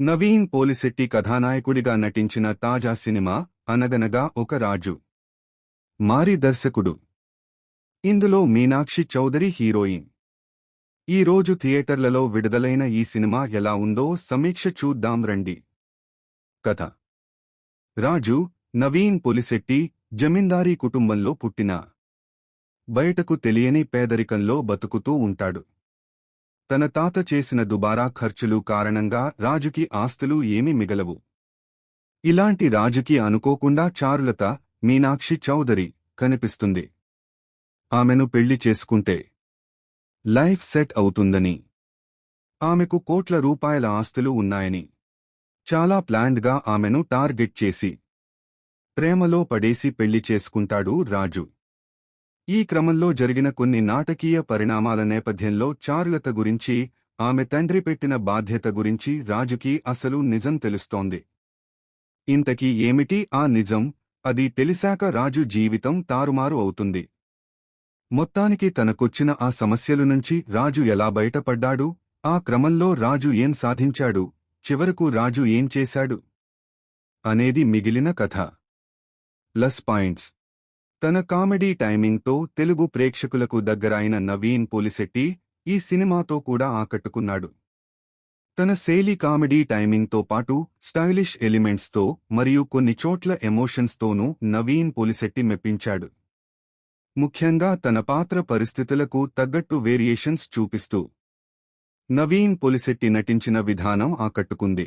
నవీన్ పోలిశెట్టి కథానాయకుడిగా నటించిన తాజా సినిమా అనగనగా ఒక రాజు. మారి దర్శకుడు. ఇందులో మీనాక్షి చౌదరి హీరోయిన్. ఈ రోజు థియేటర్లలో విడుదలైన ఈ సినిమా ఎలా ఉందో సమీక్ష చూద్దాం రండి. కథ. రాజు నవీన్ పొలిశెట్టి జమీందారీ కుటుంబంలో పుట్టిన. బయటకు తెలియని పేదరికంలో బతుకుతూ ఉంటాడు. తన తాత చేసిన దుబారా ఖర్చులు కారణంగా రాజుకి ఆస్తులు ఏమీ మిగలవు. ఇలాంటి రాజుకి అనుకోకుండా చారులత మీనాక్షి చౌదరి కనిపిస్తుంది. ఆమెను పెళ్ళి చేసుకుంటే లైఫ్ సెట్ అవుతుందని. ఆమెకు కోట్ల రూపాయల ఆస్తులు ఉన్నాయని. చాలా ప్లాండ్గా ఆమెను టార్గెట్ చేసి ప్రేమలో పడేసి పెళ్ళి చేసుకుంటాడు రాజు. ఈ క్రమంలో జరిగిన కొన్ని నాటకీయ పరిణామాల నేపథ్యంలో చారులత గురించి ఆమె తండ్రి పెట్టిన బాధ్యత గురించి రాజుకి అసలు నిజం తెలుస్తోంది. ఇంతకీ ఏమిటి ఆ నిజం? అది తెలిసాక రాజు జీవితం తారుమారు అవుతుంది. మొత్తానికి తనకొచ్చిన ఆ సమస్యల నుంచి రాజు ఎలా బయటపడ్డాడు? ఆ క్రమంలో రాజు ఏం సాధించాడు? చివరకు రాజు ఏం చేశాడు? అనేది మిగిలిన కథ. లస్ పాయింట్స్. తన కామెడీ టైమింగ్తో తెలుగు ప్రేక్షకులకు దగ్గరైన నవీన్ పోలిశెట్టి ఈ సినిమాతో కూడా ఆకట్టుకున్నాడు. తన శైలి కామెడీ టైమింగ్తో పాటు స్టైలిష్ ఎలిమెంట్స్తో మరియు కొన్ని చోట్ల ఎమోషన్స్తోనూ నవీన్ పోలిశెట్టి మెప్పించాడు. ముఖ్యంగా తన పాత్ర పరిస్థితులకు తగ్గట్టు వేరియేషన్స్ చూపిస్తూ నవీన్ పొలిశెట్టి నటించిన విధానం ఆకట్టుకుంది.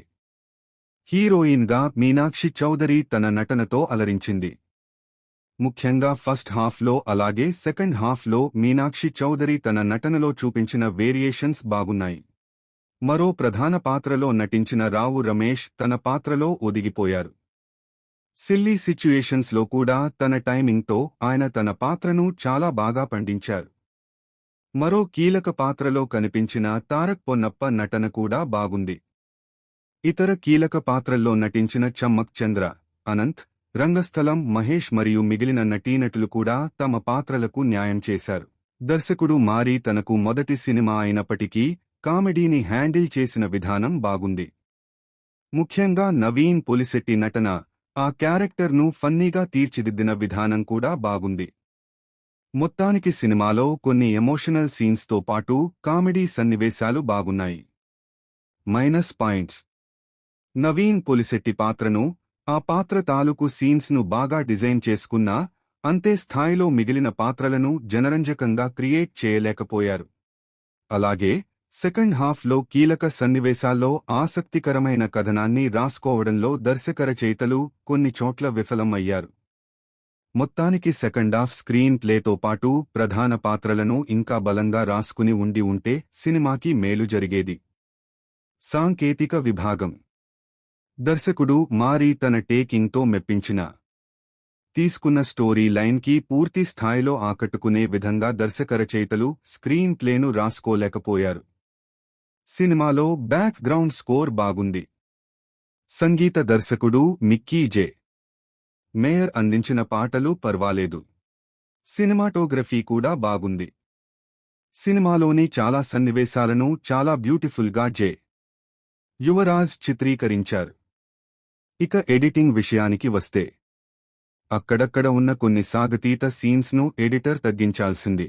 హీరోయిన్గా మీనాక్షి చౌదరి తన నటనతో అలరించింది. ముఖ్యంగా ఫస్ట్ హాఫ్లో అలాగే సెకండ్ హాఫ్లో మీనాక్షి చౌదరి తన నటనలో చూపించిన వేరియేషన్స్ బాగున్నాయి. మరో ప్రధాన పాత్రలో నటించిన రావు రమేష్ తన పాత్రలో ఒదిగిపోయారు. సిల్లీ సిచ్యుయేషన్స్లో కూడా తన టైమింగ్తో ఆయన తన పాత్రను చాలా బాగా పండించారు. మరో కీలక పాత్రలో కనిపించిన తారక్ పొన్నప్ప నటన కూడా బాగుంది. ఇతర కీలక పాత్రల్లో నటించిన చమ్మక్ చంద్ర అనంత్ రంగస్థలం మహేష్ మరియు మిగిలిన నటీనటులు కూడా తమ పాత్రలకు న్యాయం చేశారు. దర్శకుడు మారి తనకు మొదటి సినిమా అయినప్పటికీ కామెడీని హ్యాండిల్ చేసిన విధానం బాగుంది. ముఖ్యంగా నవీన్ పొలిశెట్టి నటన ఆ క్యారెక్టర్ను ఫన్నీగా తీర్చిదిద్దిన విధానం కూడా బాగుంది. మొత్తానికి సినిమాలో కొన్ని ఎమోషనల్ సీన్స్తో పాటు కామెడీ సన్నివేశాలు బాగున్నాయి. Minus points. నవీన్ పొలిశెట్టి పాత్రను ఆ పాత్ర తాలూకు సీన్స్ను బాగా డిజైన్ చేసుకున్నా అంతే స్థాయిలో మిగిలిన పాత్రలను జనరంజకంగా క్రియేట్ చేయలేకపోయారు. అలాగే సెకండ్ హాఫ్లో కీలక సన్నివేశాల్లో ఆసక్తికరమైన కథనాన్ని రాసుకోవడంలో దర్శకరచయితలు కొన్ని చోట్ల విఫలం అయ్యారు మొత్తానికి సెకండ్ హాఫ్ స్క్రీన్ ప్లేతో పాటు ప్రధాన పాత్రలను ఇంకా బలంగా రాసుకుని ఉండి ఉంటే సినిమాకి మేలు జరిగేది. సాంకేతిక విభాగం దర్శకుడు మారి తన టేకింగ్తో మెప్పించిన తీసుకున్న స్టోరీ లైన్కి పూర్తి స్థాయిలో ఆకట్టుకునే విధంగా దర్శకరచయితలు స్క్రీన్ ప్లేను రాసుకోలేకపోయారు. సినిమాలో బ్యాక్ గ్రౌండ్ స్కోర్ బాగుంది. సంగీత దర్శకుడు మిక్కీ జే. మేయర్ అందించిన పాటలు పర్వాలేదు. సినిమాటోగ్రఫీ కూడా బాగుంది. సినిమాలోని చాలా సన్నివేశాలను చాలా బ్యూటిఫుల్గా జే. యువరాజ్ చిత్రీకరించారు. ఇక ఎడిటింగ్ విషయానికి వస్తే అక్కడక్కడ ఉన్న కొన్ని సాగతీత సీన్స్ను ఎడిటర్ తగ్గించాల్సింది.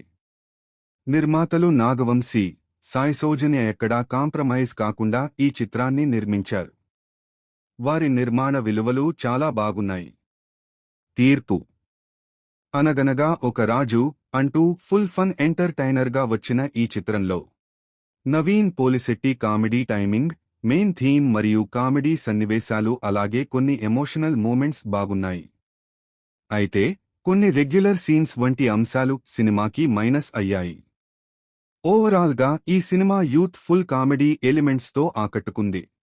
నిర్మాతలు నాగవంశీ సాయి సౌజన్య ఎక్కడా కాంప్రమైజ్ కాకుండా ఈ చిత్రాన్ని నిర్మించారు. వారి నిర్మాణ విలువలు చాలా బాగున్నాయి. తీర్పు. అనగనగా ఒక రాజు అంటూ ఫుల్ ఫన్ ఎంటర్టైనర్గా వచ్చిన ఈ చిత్రంలో. Naveen Polishetty comedy timing main theme మరియు కామెడీ సన్నివేశాలు అలాగే కొన్ని ఎమోషనల్ మూమెంట్స్ బాగున్నాయి. అయితే కొన్ని రెగ్యులర్ సీన్స్ వంటి అంశాలు సినిమాకి మైనస్ అయ్యాయి. ఓవరాల్గా ఈ సినిమా యూత్ ఫుల్ కామెడీ ఎలిమెంట్స్తో ఆకట్టుకుంది.